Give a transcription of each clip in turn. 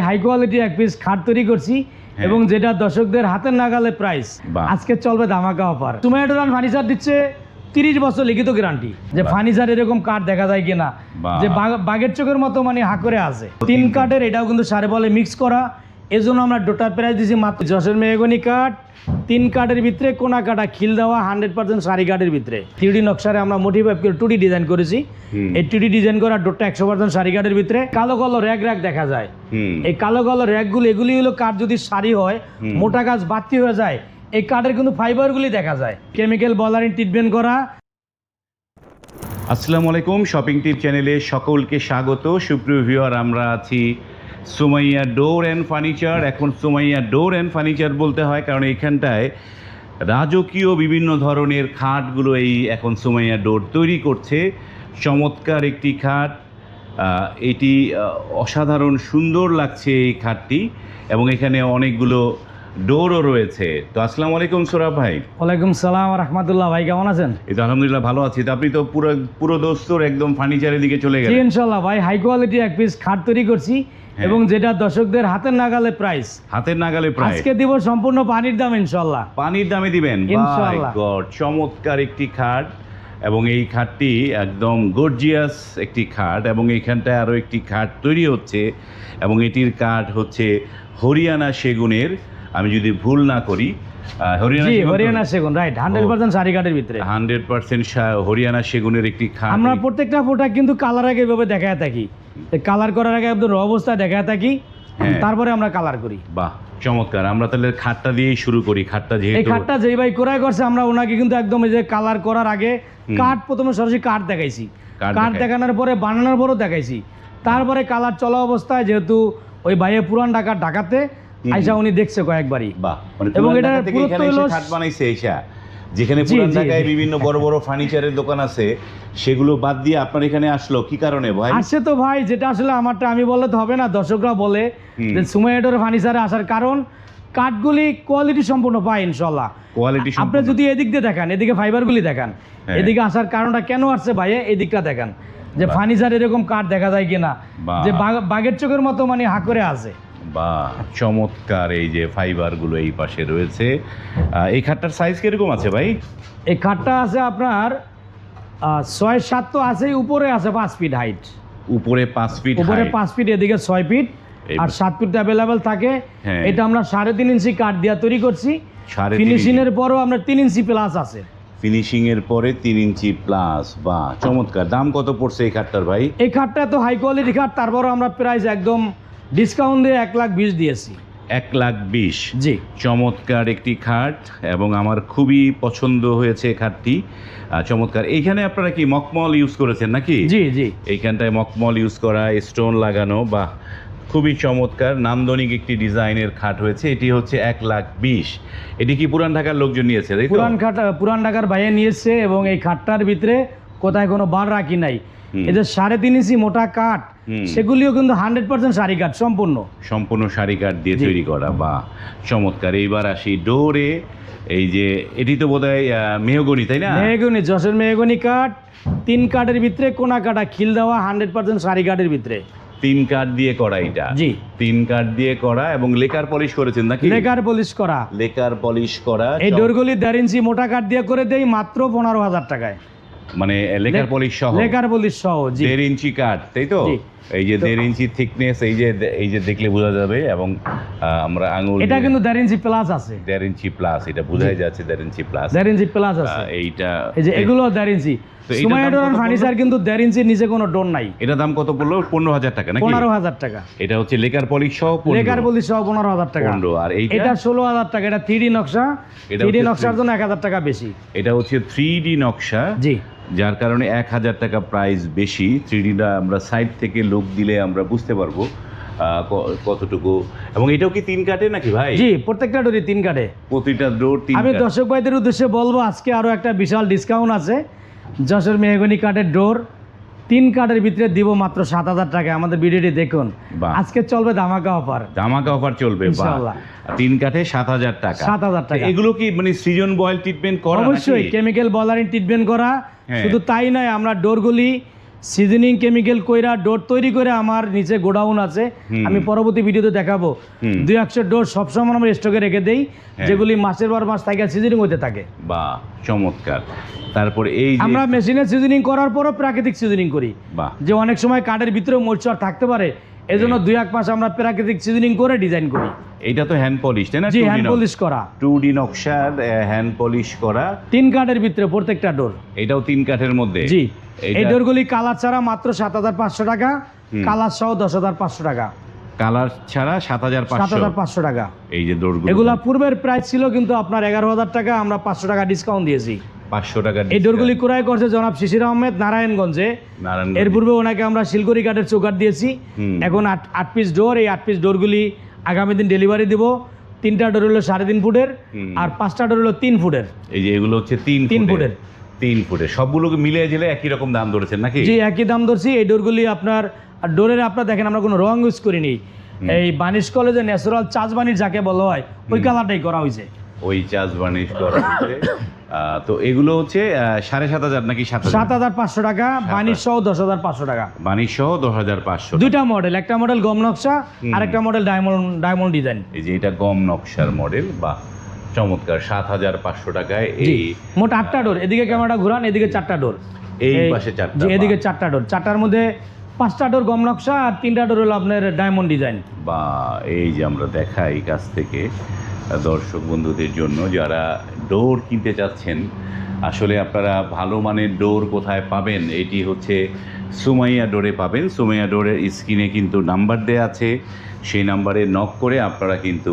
High quality এক piece খাট তৈরি করছি হ্যাঁ। এবং যেটা দর্শকদের হাতের নাগালে প্রাইস আজকে চলবে ধামাকা অফার সুমাইডোরান ফার্নিচার দিচ্ছে তিরিশ বছর লিখিত গ্যারান্টি যে ফার্নিচার এরকম কাঠ দেখা যায় কিনা যে বাগ- বাঘের চোখের মতো মানে হাঁকরে আছে। তিন কাঠের এটাও কিন্তু সারে বলে মিক্স করা। এজন্য আমরা ডোটার প্রাইস দিছি মাত্র। যশের মেহগনি কাঠ তিন কাঠের ভিতরে কোনা কাটা খিল দেওয়া হান্ড্রেড পার্সেন্ট শাড়ি কাঠের ভিতরে। থ্রিডি নকশারে আমরা মোটিভ টু ডি ডিজাইন করেছি। এই টু ডি ডিজাইন করা ডোরটা একশো পার্সেন্ট শাড়ি কাঠের ভিতরে। কালো কালো র্যাক র্যাক দেখা যায়। এই কালো কালো র্যাকগুলো এগুলি হলো কাঠ যদি সারি হয় মোটা গাছ বাড়তি হয়ে যায়। এই কাঠের কিন্তু ফাইবারগুলি দেখা যায়। কেমিক্যাল বলারিং ট্রিটমেন্ট করা। আসসালামু আলাইকুম শপিং টিপ চ্যানেলে সকলকে স্বাগত। সুপ্রিয় ভিউয়ার আমরা আছি সুমাইয়া ডোর অ্যান্ড ফার্নিচার। এখন সুমাইয়া ডোর অ্যান্ড ফার্নিচার বলতে হয় কারণ এখানটায় রাজকীয় বিভিন্ন ধরনের খাটগুলো এই এখন সুমাইয়া ডোর তৈরি করছে। চমৎকার একটি খাট। এটি অসাধারণ সুন্দর লাগছে এই খাটটি এবং এখানে অনেকগুলো ডোরও রয়েছে। তো আসসালাম আলাইকুম সোরাব ভাই। ওয়ালাইকুম সালাম রহমতুল্লাহ ভাই কেমন আছেন? এই তো আলহামদুলিল্লাহ ভালো আছি। তো আপনি তো পুরো পুরো দোস্তর একদম ফার্নিচারের দিকে চলে গেলেন। ইনশাল্লাহ ভাই হাই কোয়ালিটি এক পিস খাট তৈরি করছি। এবং যেটা দর্শকদের হাতের নাগালে প্রাইস হাতের নাগালে প্রাইস আজকে দিব সম্পূর্ণ পানির দাম ইনশাল্লাহ। পানির দামে দিবেন। ইনশাআল্লাহ। গড চমৎকার একটি খাট। এবং এই খাটটি একদম গর্জিয়াস একটি খাট। এবং এইখানটায় আরও একটি খাট তৈরি হচ্ছে। এবং এটির কাঠ হচ্ছে হরিয়ানা সেগুনের। আমি যদি ভুল না করি হরিয়ানা জি হরিয়ানা সেগুন রাইট হান্ড্রেড পার্সেন্ট কাঠের ভিতরে হান্ড্রেড পার্সেন্ট হরিয়ানা সেগুনের একটি খাট আমরা প্রত্যেকটা প্রোডাক্ট কিন্তু কালার আগে এভাবে দেখায় থাকি কালার করার আগে একদম র অবস্থায় দেখায় থাকি হ্যাঁ। তারপরে আমরা কালার করি বাহ চমৎকার আমরা তাহলে খাটটা দিয়েই শুরু করি খাটটা এই যেহেতু কাঠটা যেই ভাই ক্রয় করছে আমরা ওনাকে কিন্তু একদম এই যে কালার করার আগে। কাঠ প্রথমে সরাসরি কাঠ দেখাইছি কাঠ দেখানোর পরে বানানোর পরও দেখাইছি তারপরে কালার চলা অবস্থায় যেহেতু ওই ভাইয়ে পুরান ঢাকা ঢাকাতে। আইসা উনি দেখছে কয়েকবারই। বাহ মানে এবং খাট বানাইছে যেখানে পুরান ঢাকায় বিভিন্ন বড় বড় ফার্নিচারের দোকান আছে সেগুলো বাদ দিয়ে আপনার এখানে আসলো কি কারণে ভাই? আসছে তো ভাই যেটা আসলে আমারটা আমি বললে তো হবে না দর্শকরা বলে যে ফার্নিচারে আসার কারণ কাঠগুলি কোয়ালিটি সম্পূর্ণ পায় ইনশাল্লাহ কোয়ালিটি আপনি যদি এদিক দিয়ে দেখান এদিকে ফাইবারগুলি দেখান হ্যাঁ। এদিকে আসার কারণটা কেন আসছে ভাইয়া এদিকটা দিকটা দেখান। যে ফার্নিচার এরকম কাঠ দেখা যায় কিনা যে বাঘ- বাঘের চোখের মতো মানে হা করে আছে। বা চমৎকার এই যে ফাইবারগুলো এই পাশে রয়েছে। এই খাটটার সাইজ কীরকম আছে ভাই? এই খাটটা আছে আপনার ছয় সাত তো আছেই উপরে আছে পাঁচ ফিট হাইট উপরে পাঁচ ফিট উপরে পাঁচ ফিট এদিকে ছয় ফিট আর সাত ফিট অ্যাভেলেবেল থাকে। হ্যাঁ। এটা আমরা সাড়ে তিন ইঞ্চি কাঠ দিয়ে তৈরি করছি। ফিনিশিং। এর পরও আমরা তিন ইঞ্চি প্লাস আছে। ফিনিশিং এর পরে তিন ইঞ্চি প্লাস বা চমৎকার। দাম কত পড়ছে এই খাটটার ভাই? এই খাটটা তো হাই কোয়ালিটি খাট তারপরও আমরা প্রাইস একদম ডিসকাউন্ট দিয়ে এক লাখ বিশ দিয়েছি। এক লাখ বিশ। জি। চমৎকার একটি খাট এবং আমার খুবই পছন্দ হয়েছে খাটটি। চমৎকার। এইখানে আপনারা কি মকমল ইউজ করেছেন নাকি? জি জি। এইখানটায় মকমল ইউজ করা স্টোন লাগানো বা খুবই চমৎকার নান্দনিক একটি ডিজাইনের খাট হয়েছে। এটি হচ্ছে এক লাখ বিশ। এটি কি পুরান ঢাকার লোকজন নিয়েছে পুরান খাট পুরান ঢাকার বাইরে নিয়েছে এবং এই খাটটার ভিতরে কোথায় কোনো বার রাখি নাই। হুম। এদের সাড়ে তিন ইঞ্চি মোটা কাঠ সেগুলিও কিন্তু হান্ড্রেড পার্সেন্ট শাড়ি কাঠ সম্পূর্ণ। সম্পূর্ণ শাড়ি কাঠ দিয়ে তৈরি করা বা চমৎকার। এইবার আসি ডোরে এই যে এটি তো বোধ হয় মেহগনি তাই না? মেহগনি যশোর মেহগনি কাঠ তিন কাঠের ভিতরে কোনা কাটা খিল দেওয়া হান্ড্রেড পার্সেন্ট শাড়ি কাঠের ভিতরে। তিন কাঠ দিয়ে করা এটা? জি। তিন কাঠ দিয়ে করা এবং লেকার পলিশ করেছেন নাকি? লেকার পলিশ করা। লেকার পলিশ করা এই ডোরগুলি দেড় ইঞ্চি মোটা কাঠ দিয়ে করে দেই মাত্র পনেরো হাজার টাকায়। মানে লেকার পলিশ সহ। লেকার পলিশ সহ জি। দেড় ইঞ্চি কাঠ তাই তো? এই যে দেড় ইঞ্চি থিকনেস এই যে এই যে দেখলে বোঝা যাবে এবং আমরা আঙুল এটা কিন্তু দেড় ইঞ্চি প্লাস আছে। দেড় ইঞ্চি প্লাস এটা বোঝাই যাচ্ছে দেড় ইঞ্চি প্লাস দেড় ইঞ্চি প্লাস আছে। এইটা এই যে এগুলো দেড় ইঞ্চি। তো এইটার দাম ফার্নিচার কিন্তু দেড় ইঞ্চির নিচে কোনো ডোর নাই। এটা দাম কত পড়ল? পনেরো হাজার টাকা নাকি? পনেরো হাজার টাকা। এটা হচ্ছে লেকার পলিশ সহ লেকার পলিশ সহ পনেরো হাজার টাকা। পনেরো আর এটা ষোলো হাজার টাকা এটা থ্রি নকশা। থ্রি নকশার জন্য এক হাজার টাকা বেশি। এটা হচ্ছে থ্রি ডি নকশা জি। যার কারণে এক হাজার টাকা প্রাইস বেশি। থ্রিডিটা আমরা সাইড থেকে লোক দিলে আমরা বুঝতে পারব কতটুকু। এবং এটাও কি তিন কাটে নাকি ভাই? জি প্রত্যেকটা ডোরি তিন কাটে প্রতিটা ডোর তিন আমি দর্শক ভাইদের উদ্দেশ্যে বলব আজকে আরও একটা বিশাল ডিসকাউন্ট আছে। যশোর মেহগনি কাঠের ডোর তিন কার্ডের ভিতরে দিব মাত্র সাত হাজার টাকা। আমাদের ভিডিওটি দেখুন। আজকে চলবে ধামাকা অফার ধামাকা অফার চলবে তিন কাঠে সাত হাজার টাকা। 7,000 টাকা। এগুলো কি মানে সৃজন বয়েল ট্রিটমেন্ট করা অবশ্যই? কেমিক্যাল বলারিং ট্রিটমেন্ট করা। হ্যাঁ। শুধু তাই নয় আমরা ডোরগুলি সিজনিং কেমিক্যাল কইরা ডোর তৈরি করে আমার নিচে গোডাউন আছে। আমি পরবর্তী ভিডিওতে দেখাবো। দুই একশো ডোর সবসময় আমরা স্টকে রেখে দেই হ্যাঁ। যেগুলি মাসের পর মাস থাকে সিজনিং হতে থাকে। বা চমৎকার। তারপর এই আমরা মেশিনে সিজনিং করার পরও প্রাকৃতিক সিজনিং করি। বাহ। যে অনেক সময় কাঠের ভিতরে মরিচ থাকতে পারে এজন্য দুই এক মাস আমরা প্রাকৃতিক সিজনিং করে ডিজাইন করি। এইটা তো হ্যান্ড পলিশ তাই না? জি হ্যান্ড পলিশ করা। টু ডি নকশার হ্যান্ড পলিশ করা। তিন কাঠের ভিতরে প্রত্যেকটা ডোর এটাও তিন কাঠের মধ্যে? জি। এই ডোরগুলি কালার ছাড়া মাত্র সাত হাজার পাঁচশো টাকা কালার সহ দশ হাজার পাঁচশো টাকা। কালার ছাড়া সাত হাজার সাত হাজার পাঁচশো টাকা। এই যে দৌড়গুলো এগুলা পূর্বের প্রাইস ছিল কিন্তু আপনার এগারো হাজার টাকা আমরা পাঁচশো টাকা ডিসকাউন্ট দিয়েছি। পাঁচশো টাকা এই ডোরগুলি ক্রয় করছে জনাব শিশির আহমেদ নারায়ণগঞ্জে। নারায়ণ এর পূর্বে ওনাকে আমরা শিলগড়ি কাঠের চৌকাট দিয়েছি। এখন আট আট পিস ডোর এই আট পিস ডোরগুলি আগামী দিন ডেলিভারি দিব। তিনটা ডোর হলো সাড়ে তিন ফুটের আর পাঁচটা ডোর হলো তিন ফুটের। এই যে এগুলো হচ্ছে তিন তিন ফুটের। তিন ফুটের। সবগুলোকে মিলিয়ে দিলে একই রকম দাম ধরেছেন নাকি? জি একই দাম ধরছি। এই ডোরগুলি আপনার ডোরের আপনার দেখেন আমরা কোনো রং ইউজ করিনি। এই বানিশ কলেজে ন্যাচারাল চাষ বানিশ যাকে বলা হয় ওই কালারটাই করা হয়েছে। ওই চাষ বানিশ করা হয়েছে। তো এগুলো হচ্ছে সাড়ে সাত হাজার নাকি সাত সাত হাজার পাঁচশো টাকা বানিশ সহ দশ হাজার পাঁচশো টাকা। বানিশ সহ দশ হাজার পাঁচশো দুইটা মডেল একটা মডেল গম নকশা আর একটা মডেল ডায়মন্ড ডায়মন্ড ডিজাইন এই যে এটা গম নকশার মডেল বা চমৎকার সাত হাজার পাঁচশো টাকায় এই মোট আটটা ডোর এদিকে ক্যামেরাটা ঘুরান এদিকে চারটা ডোর এই পাশে চারটা এদিকে চারটা ডোর চারটার মধ্যে পাঁচটা ডোর গম নকশা আর তিনটা ডোর হলো আপনার ডায়মন্ড ডিজাইন বা এই যে আমরা দেখাই কাছ থেকে। দর্শক বন্ধুদের জন্য যারা ডোর কিনতে চাচ্ছেন আসলে আপনারা ভালো মানের ডোর কোথায় পাবেন? এটি হচ্ছে সুমাইয়া ডোরে পাবেন। সুমাইয়া ডোরের স্ক্রিনে কিন্তু নাম্বার দেওয়া আছে। সেই নাম্বারে নক করে আপনারা কিন্তু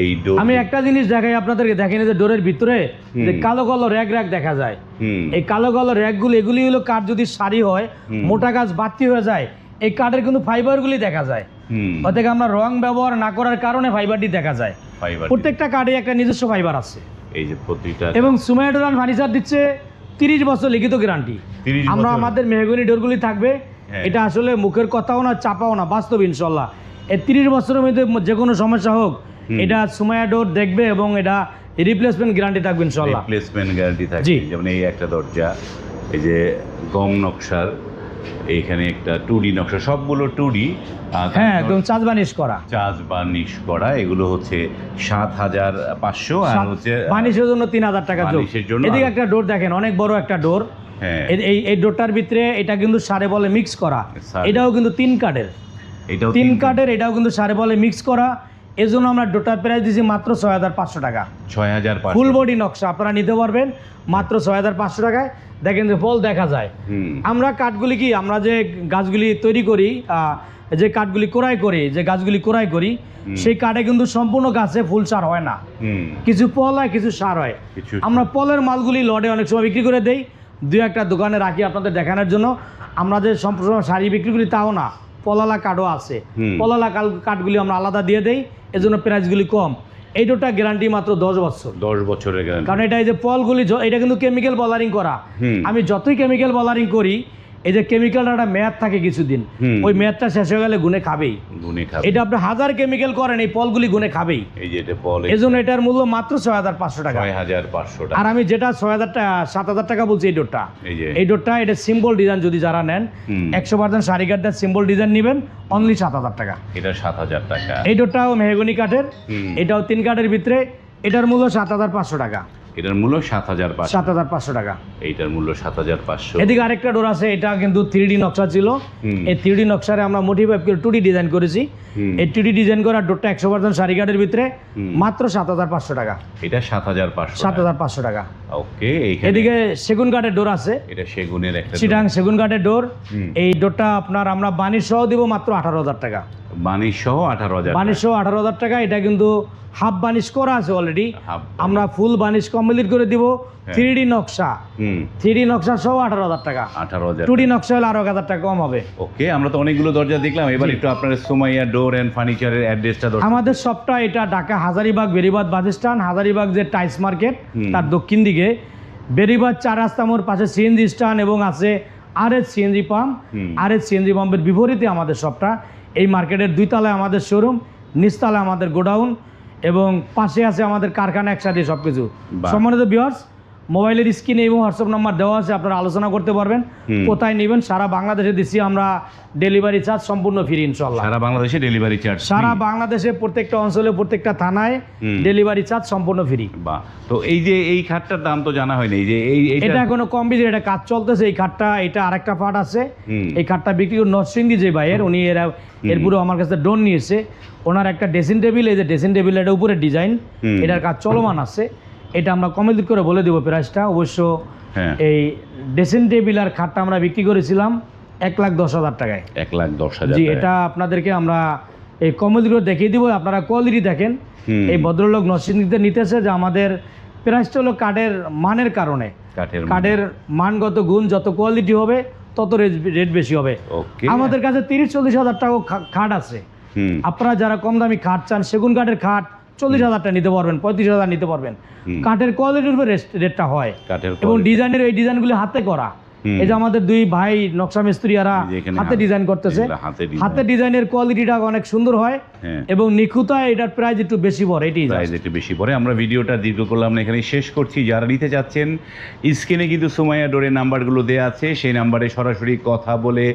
এই ডোর আমি একটা জিনিস দেখাই আপনাদেরকে দেখেন যে ডোরের ভিতরে যে কালো কালো র্যাক র্যাক দেখা যায়। এই কালো কালো র্যাকগুলো এগুলি হলো কাঠ যদি সারি হয় মোটা গাছ বাড়তি হয়ে যায় এই কাঠের কিন্তু ফাইবারগুলি দেখা যায়। অর্থাৎ আমরা রং ব্যবহার না করার কারণে ফাইবারটি দেখা যায়। ফাইবার প্রত্যেকটা কার্ডে একটা নিজস্ব ফাইবার আছে। এই যে প্রতিটা এবং সুমাইডোরান ফার্নিচার দিচ্ছে তিরিশ বছর লিখিত গ্যারান্টি আমরা আমাদের মেহগনি ডোরগুলি থাকবে। হ্যাঁ। এটা আসলে মুখের কথাও না চাপাও না বাস্তব ইনশাল্লাহ। এই তিরিশ বছরের মধ্যে যে কোনো সমস্যা হোক এটা সুমাইয়া ডোর দেখবে এবং এটা রিপ্লেসমেন্ট গ্যারান্টি থাকবে ইনশাল্লাহ। রিপ্লেসমেন্ট গ্যারান্টি থাকে জি। যেমন এই একটা দরজা এই যে গম নকশার এইখানে একটা টুডি নকশা সবগুলো টুডি হ্যাঁ একদম চাষ বানিশ করা। চাষ বার্নিশ করা এগুলো হচ্ছে সাত হাজার পাঁচশো আর হচ্ছে বানিশের জন্য তিন হাজার টাকা বানিশের জন্য এদিকে একটা ডোর দেখেন অনেক বড় একটা ডোর। হ্যাঁ। এই এই ডোরটার ভিতরে এটা কিন্তু সারে বলে মিক্স করা। এটাও কিন্তু তিন কাঠের। এটাও তিন কাঠের এটাও কিন্তু সারে বলে মিক্স করা। এজন্য আমরা ডোটার প্রাইস দিয়েছি মাত্র ছয় হাজার পাঁচশো টাকা। ছয় হাজার পাঁচশো। ফুল বডি নকশা আপনারা নিতে পারবেন মাত্র ছয় হাজার পাঁচশো টাকায়। দেখেন যে ফল দেখা যায়। আমরা কাঠগুলি কি আমরা যে গাছগুলি তৈরি করি যে কাঠগুলি কোরাই করি যে গাছগুলি কোরাই করি সেই কাঠে কিন্তু সম্পূর্ণ গাছে ফুল সার হয় না। কিছু ফল হয় কিছু সার হয়। আমরা ফলের মালগুলি লডে অনেক সময় বিক্রি করে দেই। দুই একটা দোকানে রাখি আপনাদের দেখানোর জন্য। আমরা যে সম্পূর্ণ শাড়ি বিক্রি করি তাও না। পলালা কাঠও আছে। পলালা কাঠগুলি আমরা আলাদা দিয়ে দেই এজন্য প্রাইসগুলি কম। এই দুটা গ্যারান্টি মাত্র দশ বছর। দশ বছরের গ্যারান্টি কারণ এটা এই যে পলগুলি এটা কিন্তু কেমিক্যাল বলারিং করা। আমি যতই কেমিক্যাল বলারিং করি এই যে কেমিক্যালটা একটা মেয়াদ থাকে কিছুদিন ওই মেয়াদটা শেষ হয়ে গেলে গুনে খাবেই। গুনে খাবে। এটা আপনি হাজার কেমিক্যাল করেন এই ফলগুলি গুনে খাবেই। এই যে এটা এই জন্য এটার মূল্য মাত্র ছয় হাজার পাঁচশো টাকা। ছয় হাজার পাঁচশো টাকা। আর আমি যেটা ছয় হাজার টাকা সাত হাজার টাকা বলছি এই ডোরটা এই যে এই ডোরটা এটা সিম্বল ডিজাইন যদি যারা নেন। একশো পার্সেন্ট শাড়ি কাঠটার সিম্বল ডিজাইন নেবেন অনলি সাত হাজার টাকা। এটা সাত হাজার টাকা। এই ডোরটাও মেহগনি কাঠের এটাও তিন কাঠের ভিতরে এটার মূল্য সাত হাজার পাঁচশো টাকা। এটার মূল্য সাত হাজার পাঁচশো। সাত হাজার পাঁচশো টাকা। এইটার মূল্য সাত হাজার পাঁচশো। এদিকে আরেকটা ডোর আছে এটা কিন্তু থ্রি ডি নকশা ছিল। এই থ্রি ডি নকশারে আমরা মোটিভ করে টু ডি ডিজাইন করেছি। এই টু ডি ডিজাইন করা ডোরটা একশো পার্সেন্ট কাঠের ভিতরে মাত্র সাত হাজার পাঁচশো টাকা। এটা সাত হাজার পাঁচশো সাত হাজার পাঁচশো টাকা। ওকে এদিকে সেগুন কাঠের ডোর আছে। এটা সেগুনের একটা চিটাং সেগুন কাঠের ডোর এই ডোরটা আপনার আমরা বানিশ সহ দিব মাত্র আঠারো হাজার টাকা। বানিশ সহ আঠারো হাজার বানিশ সহ আঠারো হাজার টাকা এটা কিন্তু হাফ বানিশ করা আছে অলরেডি আমরা ফুল বানিশ কমপ্লিট করে দিব। হ্যাঁ। থ্রি ডি নকশা। থ্রি ডি নকশা সহ আঠারো হাজার টাকা। আঠারো হাজার টু ডি নকশা হলে আরও এক হাজার টাকা কম হবে। ওকে আমরা তো অনেকগুলো দরজা দেখলাম। এবার একটু আপনার সুমাইয়া ডোর অ্যান্ড ফার্নিচারের অ্যাড্রেসটা আমাদের সবটা এটা ঢাকা হাজারিবাগ বেরিবাদ বাস স্ট্যান্ড হাজারিবাগ যে টাইস মার্কেট তার দক্ষিণ দিকে। বেরিবাদ চার রাস্তা মোড় পাশে সিএনজি স্ট্যান্ড এবং আছে R S CNG pump. R S CNG পাম্পের বিপরীতে আমাদের সবটা এই মার্কেটের দুই তলায় আমাদের শোরুম নিচতলায় আমাদের গোডাউন এবং পাশে আছে আমাদের কারখানা একসাথে সব কিছু। সম্মানিত বিয়ার্স মোবাইলের স্ক্রিনে এবং হোয়াটসঅ্যাপ নাম্বার দেওয়া আছে আপনারা আলোচনা করতে পারবেন। কোথায় নেবেন সারা বাংলাদেশে দিচ্ছি আমরা ডেলিভারি চার্জ সম্পূর্ণ ফ্রি ইনশাল্লাহ সারা বাংলাদেশে ডেলিভারি চার্জ সারা বাংলাদেশে প্রত্যেকটা অঞ্চলে প্রত্যেকটা থানায় ডেলিভারি চার্জ সম্পূর্ণ ফ্রি বা তো এই যে এই খাটটার দাম তো জানা হয়নি এই যে এই এটা এখনও কম বেশি এটা কাজ চলতেছে এই খাটটা এটা আরেকটা পার্ট আছে। এই খাটটা বিক্রি করে নরসিংদী যে ভাইয়ের উনি এরা এর পুরো আমার কাছে ডোন নিয়েছে। ওনার একটা ড্রেসিং টেবিল এই যে ড্রেসিং টেবিল এটা উপরে ডিজাইন এটার কাজ চলমান আছে। এটা আমরা কমে দিক করে বলে দেবো প্রাইসটা অবশ্য হ্যাঁ। এই ড্রেসিং টেবিল আর খাটটা আমরা বিক্রি করেছিলাম এক লাখ দশ হাজার টাকায়। এক লাখ দশ হাজার জি এটা আপনাদেরকে আমরা এই কমে দিক করে দেখিয়ে দিব। আপনারা কোয়ালিটি দেখেন। এই ভদ্রলোক নরসিংদীতে নিতেছে যে আমাদের প্রাইসটা হলো কাঠের মানের কারণে। কাঠের কাঠের মানগত গুণ যত কোয়ালিটি হবে তত রেট বেশি হবে। আমাদের কাছে তিরিশ চল্লিশ হাজার টাকা খাট আছে। আপনারা যারা কম দামি খাট চান সেগুন কাঠের খাট চল্লিশ হাজারটা নিতে পারবেন পঁয়ত্রিশ হাজার নিতে পারবেন। কাঠের কোয়ালিটির উপর রেটটা হয়। এবং। ডিজাইনের এই ডিজাইনগুলি হাতে করা। এই যে আমাদের দুই ভাই নকশা মিস্ত্রি হাতে ডিজাইন করতেছে। হাতে ডিজাইনের কোয়ালিটিটা অনেক সুন্দর হ্যাঁ। এবং নিখুঁতায় এটার প্রাইস একটু বেশি পড়ে এটি প্রাইস একটু বেশি পড়ে। আমরা ভিডিওটা দীর্ঘ করলাম এখানে শেষ করছি। যারা নিতে চাচ্ছেন স্ক্রিনে কিন্তু সুমাইয়া ডোরের নাম্বারগুলো দেওয়া আছে। সেই নাম্বারে সরাসরি কথা বলে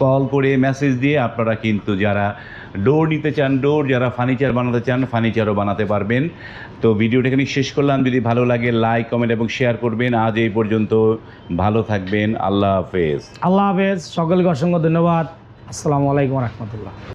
কল করে মেসেজ দিয়ে আপনারা কিন্তু যারা ডোর নিতে চান ডোর যারা ফার্নিচার বানাতে চান ফার্নিচারও বানাতে পারবেন। তো ভিডিওটা এখানে শেষ করলাম। যদি ভালো লাগে লাইক কমেন্ট এবং শেয়ার করবেন। আজ এই পর্যন্ত ভালো থাকবেন। আল্লাহ হাফেজ। আল্লাহ হাফেজ। সকলকে অসংখ্য ধন্যবাদ। আসসালামু আলাইকুম রহমতুল্লাহ।